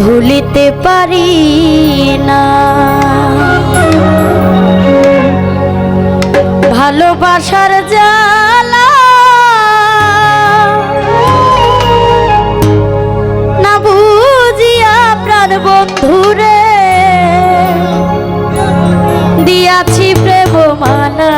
ভুলিতে পারি না। ভালোবাসার জালা না বুঝিয়া প্রাণ বন্ধুরে দিয়াছি প্রেম মালা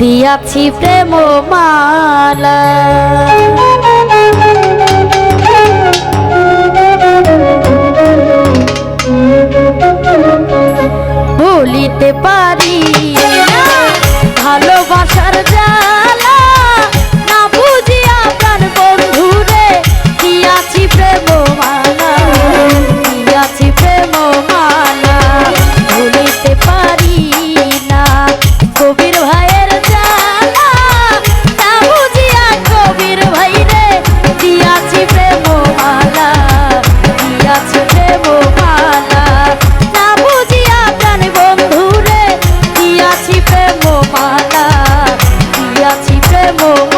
দিয়াছি প্রেম মালা ভুলিতে পারি মো